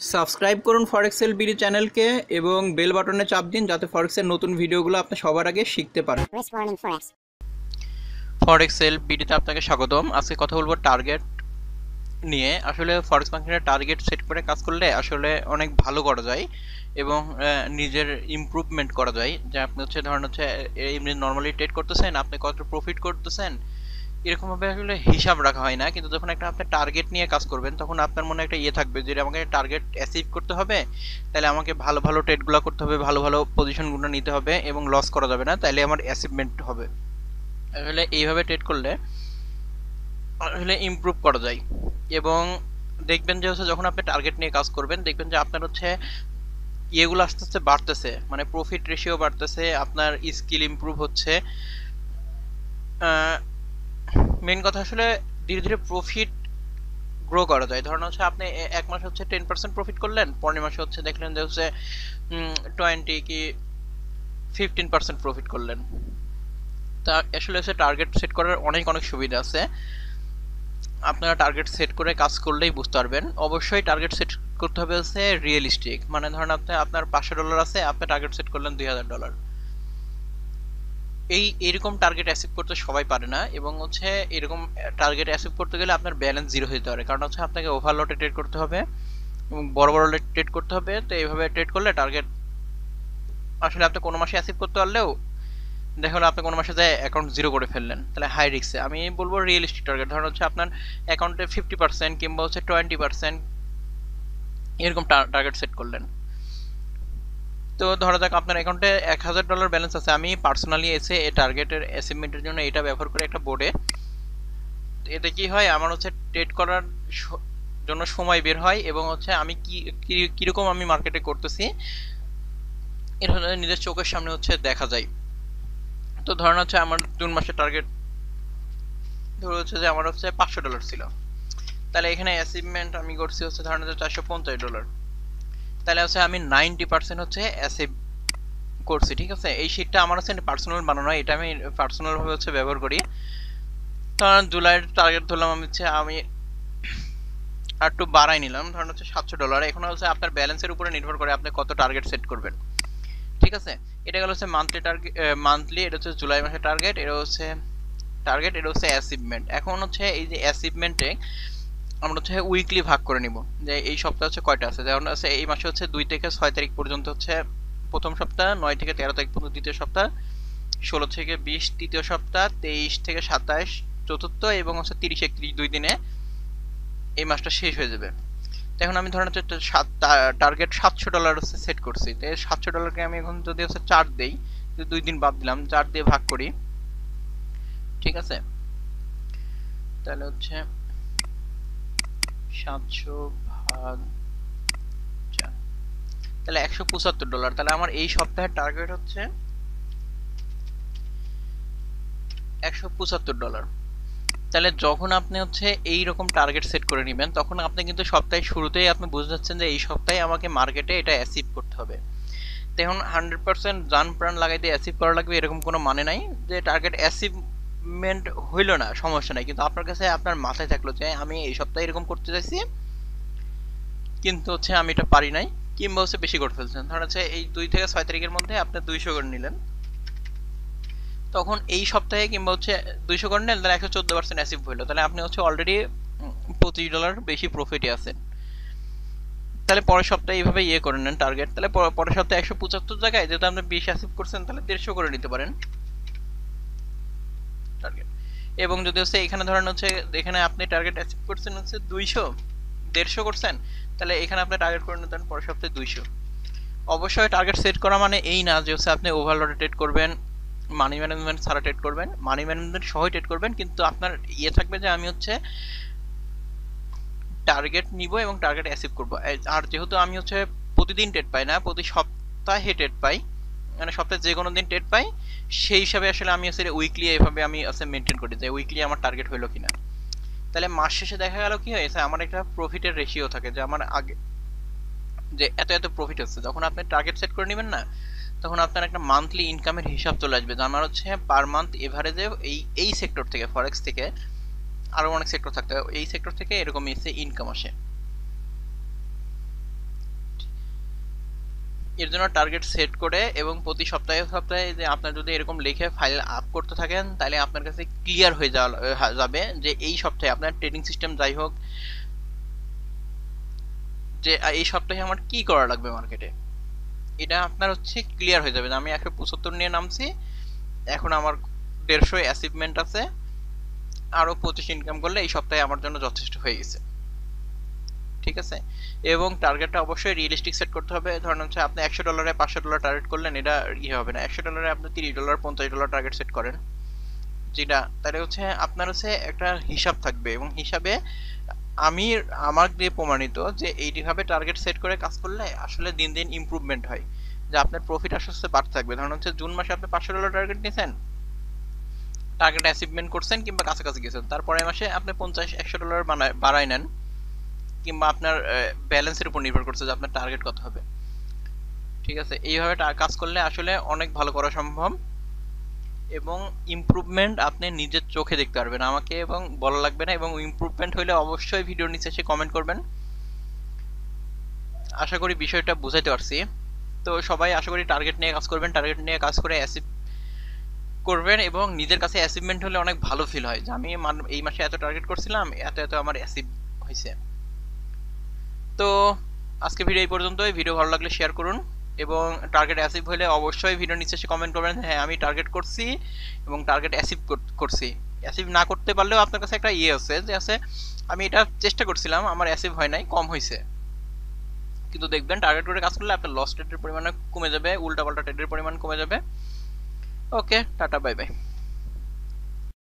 Subscribe করুন ফরেক্সেল BD চ্যানেলকে এবং বেল বাটনে চাপ দিন যাতে ফরেক্সের নতুন ভিডিওগুলো আপনি সবার আগে শিখতে পারেন. ফরেক্সেল বিডিতে আপনাকে স্বাগতম। আজকে কথা বলব টার্গেট নিয়ে। আসলে ফরেক্স মার্কেটের টার্গেট সেট করে কাজ করলে আসলে অনেক ভালো করা যায় এবং আহ, নিজের ইমপ্রুভমেন্ট করা যায়। যে আপনি হচ্ছে ধরেন হচ্ছে এমনি নর্মালি ট্রেড করতেছেন আপনি কত প্রফিট করতেছেন এরকমভাবে আসলে হিসাব রাখা হয় না, কিন্তু যখন একটা আপনি টার্গেট নিয়ে কাজ করবেন, তখন আপনার মনে একটা ইয়ে থাকবে, যে আমাকে টার্গেট অ্যাচিভ করতে হবে, তাহলে আমাকে ভালো ভালো ট্রেডগুলো করতে হবে, ভালো ভালো পজিশনগুলো নিতে হবে এবং লস করা যাবে না, তাহলে আমার অ্যাচিভমেন্ট হবে। আসলে এইভাবে ট্রেড করলে আসলে ইমপ্রুভ করা যায়। এবং দেখবেন যে হচ্ছে যখন আপনি টার্গেট নিয়ে কাজ করবেন, দেখবেন যে আপনার হচ্ছে ইয়েগুলো আস্তে আস্তে বাড়তেছে মানে প্রফিট রেশিও বাড়তেছে, আপনার স্কিল ইমপ্রুভ হচ্ছে। মেন কথা আসলে ধীরে ধীরে প্রফিট গ্রো করা যায়। ধরুন হচ্ছে আপনি এক মাসে হচ্ছে টেন পার্সেন্ট প্রফিট করলেন, পরের মাসে হচ্ছে দেখলেন যে হচ্ছে টোয়েন্টি কি ফিফটিন পার্সেন্ট প্রফিট করলেন। তা আসলে হচ্ছে টার্গেট সেট করার অনেক অনেক সুবিধা আছে। আপনারা টার্গেট সেট করে কাজ করলেই বুঝতে পারবেন। অবশ্যই টার্গেট সেট করতে হবে হচ্ছে রিয়েলিস্টিক মানে ধরেন আপনি, আপনার পাঁচশো ডলার আছে, আপনি টার্গেট সেট করলেন দুই হাজার ডলার এই এরকম টার্গেট অ্যাচিভ করতে সবাই পারে না এবং হচ্ছে এরকম টার্গেট অ্যাচিভ করতে গেলে আপনার ব্যালেন্স জিরো হতে পারে। কারণ হচ্ছে আপনাকে ওভারলোডে ট্রেড করতে হবে এবং বড় বড় ট্রেড করতে হবে। তো এইভাবে ট্রেড করলে টার্গেট আসলে আপনি কোনো মাসে অ্যাসিভ করতে পারলেও দেখা আপনি কোনো মাসে যায় অ্যাকাউন্ট জিরো করে ফেললেন। তাহলে হাই রিক্সে আমি বলব রিয়েলিস্টিক টার্গেট ধরুন হচ্ছে আপনার অ্যাকাউন্টে ফিফটি পার্সেন্ট কিংবা হচ্ছে টোয়েন্টি পার্সেন্ট এরকম টার্গেট সেট করলেন। তো ধরা যাক আপনার অ্যাকাউন্টে এক হাজার ডলার ব্যালেন্স আছে। আমি পার্সোনালি এসে এই টার্গেটের অ্যাচিভমেন্টের জন্য এটা ব্যবহার করে একটা বোর্ডে এতে কি হয়? আমার হচ্ছে ট্রেড করার জন্য সময় বের হয় এবং হচ্ছে আমি কি কীরকম আমি মার্কেটে করতেছি, এটা নিজের চোখের সামনে হচ্ছে দেখা যায়। তো ধরেন হচ্ছে আমার জুন মাসের টার্গেট ধরে হচ্ছে যে আমার হচ্ছে পাঁচশো ডলার ছিল। তাহলে এখানে অ্যাচিভমেন্ট আমি করছি হচ্ছে ধরেন হচ্ছে চারশো পঞ্চাশ ডলার তাহলে হচ্ছে আমি নাইনটি পার্সেন্ট হচ্ছে অ্যাচিভ করছি, ঠিক আছে? এই শিটটা আমার হচ্ছে পার্সোনাল বানানো, এটা আমি পার্সোনাল ভাবে হচ্ছে ব্যবহার করি। ধরেন জুলাইয়ের টার্গেট ধরলাম আমি হচ্ছে, আমি আর একটু বাড়াই নিলাম, ধরেন হচ্ছে সাতশো ডলার এখন হচ্ছে আপনার ব্যালেন্সের উপরে নির্ভর করে আপনি কত টার্গেট সেট করবেন। ঠিক আছে? এটা গেল হচ্ছে মান্থলি টার্গেট মান্থলি এটা হচ্ছে জুলাই মাসের টার্গেট এটা হচ্ছে টার্গেট এটা হচ্ছে অ্যাচিভমেন্ট এখন হচ্ছে এই যে অ্যাচিভমেন্টে আমরা হচ্ছে উইকলি ভাগ করে নিব। যে এই সপ্তাহ হচ্ছে কয়টা আছে? যেমন আছে, এই মাসে হচ্ছে দুই থেকে ছয় তারিখ পর্যন্ত হচ্ছে প্রথম সপ্তাহ, নয় থেকে তেরো তারিখ পর্যন্ত দ্বিতীয় সপ্তাহ, ষোলো থেকে বিশ তৃতীয় সপ্তাহ, তেইশ থেকে সাতাশ চতুর্থ এবং হচ্ছে তিরিশ একত্রিশ দুই দিনে এই মাসটা শেষ হয়ে যাবে। এখন আমি ধরেন সাত টার্গেট সাতশো ডলার হচ্ছে সেট করছি। তো সাতশো ডলারকে আমি এখন যদি হচ্ছে চার দেই দুই দিন বাদ দিলাম চার দিয়ে ভাগ করি, ঠিক আছে? তাহলে হচ্ছে সাতশো ভাগ চার তাহলে একশো পঁচাত্তর ডলার তাহলে আমার এই সপ্তাহের টার্গেট হচ্ছে একশো পঁচাত্তর ডলার তাহলে যখন আপনি হচ্ছে এই রকম টার্গেট সেট করে নেবেন, তখন আপনি কিন্তু সপ্তাহের শুরুতেই আপনি বুঝতে যাচ্ছেন যে এই সপ্তাহে আমাকে মার্কেটে এটা অ্যাচিভ করতে হবে। তো এখন হান্ড্রেড পার্সেন্ট জান প্রাণ লাগাইতে অ্যাচিভ করা লাগবে এরকম কোনো মানে নাই যে টার্গেট অ্যাচিভমেন্ট হইল না, সমস্যা নাই। কিন্তু আপনার কাছে আপনার মাথায় থাকল যে, আমি এই সপ্তাহে এরকম করতে চাইছি, কিন্তু হচ্ছে আমি এটা পারি নাই, কিংবা হচ্ছে বেশি করে ফেলছেন। ধরেন হচ্ছে এই দুই থেকে ছয় তারিখের মধ্যে আপনি দুইশো করে নিলেন। তখন এই সপ্তাহে কিংবা হচ্ছে দুইশো করে নিলেন, তাহলে একশো চোদ্দ পার্সেন্ট অ্যাচিভ হইল। তাহলে আপনি হচ্ছে অলরেডি পঁচিশ ডলার বেশি প্রফিটে আছেন। তাহলে পরের সপ্তাহে এইভাবে ইয়ে করে নেন টার্গেট তাহলে পর- পরের সপ্তাহে একশো পঁচাত্তর জায়গায়, যেহেতু আপনি বেশি অ্যাচিভ করছেন, তাহলে দেড়শো করে নিতে পারেন। টার্গেট এবং যদি হচ্ছে এখানে ধরেন হচ্ছে, এখানে আপনি টার্গেট অ্যাচিভ করছেন হচ্ছে দুইশো, দেড়শো করছেন, তাহলে এখানে আপনি টার্গেট করে নিতেন পরের সপ্তাহে দুইশো। অবশ্যই টার্গেট সেট করা মানে এই না যে হচ্ছে আপনি ওভারলোডে ট্রেড করবেন মানি ম্যানেজমেন্ট ছাড়া ট্রেড করবেন মানি ম্যানেজমেন্ট সহই ট্রেড করবেন, কিন্তু আপনার ইয়ে থাকবে যে আমি হচ্ছে টার্গেট নিব এবং টার্গেট অ্যাচিভ করব। আর যেহেতু আমি হচ্ছে প্রতিদিন ট্রেড পাই না, প্রতি সপ্তাহে ট্রেড পাই মানে সপ্তাহে যে কোনো দিন টেট পাই, সেই হিসাবে আসলে আমি আসলে উইকলি এইভাবে আমি আসলে মেনটেন করি যে উইকলি আমার টার্গেট হলো কিনা। তাহলে মাস শেষে দেখা গেল কি হয়েছে, আমার একটা প্রফিটের রেশিও থাকে যে আমার আগে যে এত এত প্রফিট হচ্ছে। যখন আপনি টার্গেট সেট করে নেবেন না, তখন আপনার একটা মান্থলি ইনকামের হিসাব চলে আসবে যে আমার হচ্ছে পার মান্থ এভারেজে এই এই সেক্টর থেকে ফরেক্স থেকে আরও অনেক সেক্টর থাকতে হয় এই সেক্টর থেকে এরকম এসে ইনকাম আসে। এর জন্য টার্গেট সেট করে এবং প্রতি সপ্তাহে সপ্তাহে যে আপনার যদি এরকম লিখে ফাইল আপ করতে থাকেন, তাহলে আপনার কাছে ক্লিয়ার হয়ে যাওয়া যাবে যে এই সপ্তাহে আপনার ট্রেডিং সিস্টেম যাই হোক, যে এই সপ্তাহে আমার কি করা লাগবে মার্কেটে এটা আপনার হচ্ছে ক্লিয়ার হয়ে যাবে। আমি একশো পঁচাত্তর নিয়ে নামছি। এখন আমার দেড়শো অ্যাচিভমেন্ট আছে। আরও পঁচিশ ইনকাম করলে এই সপ্তাহে আমার জন্য যথেষ্ট হয়ে গেছে। ঠিক আছে? এবং টার্গেটটা অবশ্যই রিয়েলিস্টিক সেট করতে হবে। ধরেন হচ্ছে আপনি একশো ডলারে পাঁচশো ডলার টার্গেট করলেন, এটা ইয়ে হবে না। একশো ডলারে আপনি তিরিশ ডলার পঞ্চাশ ডলার টার্গেট সেট করেন। যেটা, তাহলে হচ্ছে আপনার হচ্ছে একটা হিসাব থাকবে। এবং হিসাবে আমি, আমার দিয়ে প্রমাণিত যে এইভাবে টার্গেট সেট করে কাজ করলে আসলে দিন দিন ইম্প্রুভমেন্ট হয়। যে আপনার প্রফিট আস্তে বাড়তে থাকবে। ধরুন হচ্ছে জুন মাসে আপনি পাঁচশো ডলার টার্গেট নিয়েছেন টার্গেট অ্যাচিভমেন্ট করছেন কিংবা কাছাকাছি গেছেন। তারপরে মাসে আপনি পঞ্চাশ, একশো ডলার বাড়ায় নেন। কিংবা আপনার ব্যালেন্সের উপর নির্ভর করছে যে আপনার টার্গেট কত হবে। ঠিক আছে? এইভাবে কাজ করলে আসলে অনেক ভালো করা সম্ভব এবং ইমপ্রুভমেন্ট আপনি নিজের চোখে দেখতে পারবেন। আমাকে এবং বলা লাগবে না এবং ইমপ্রুভমেন্ট হলে অবশ্যই ভিডিওর নিচে এসে কমেন্ট করবেন। আশা করি বিষয়টা বুঝাইতে পারছি। তো সবাই আশা করি টার্গেট নিয়ে কাজ করবেন। টার্গেট নিয়ে কাজ করে অ্যাসিভ করবেন এবং নিজের কাছে অ্যাচিভমেন্ট হলে অনেক ভালো ফিল হয়। যে আমি এই মাসে এত টার্গেট করছিলাম, এত এত আমার অ্যাচিভ হয়েছে তো আজকে ভিডিও এই পর্যন্তই। ভিডিও ভালো লাগলে শেয়ার করুন এবং টার্গেট অ্যাসিভ হলে অবশ্যই ভিডিও নিচে এসে কমেন্ট করবেন হ্যাঁ আমি টার্গেট করছি এবং টার্গেট অ্যাচিভ করছি। অ্যাসিভ না করতে পারলেও আপনার কাছে একটা ইয়ে আছে যে আছে, আমি এটা চেষ্টা করছিলাম, আমার অ্যাসিভ হয় নাই, কম হয়েছে কিন্তু দেখবেন টার্গেট করে কাজ করলে আপনার লস ট্রেডের পরিমাণ কমে যাবে, উল্টাপাল্টা ট্রেডের পরিমাণ কমে যাবে। ওকে টাটা বাই বাই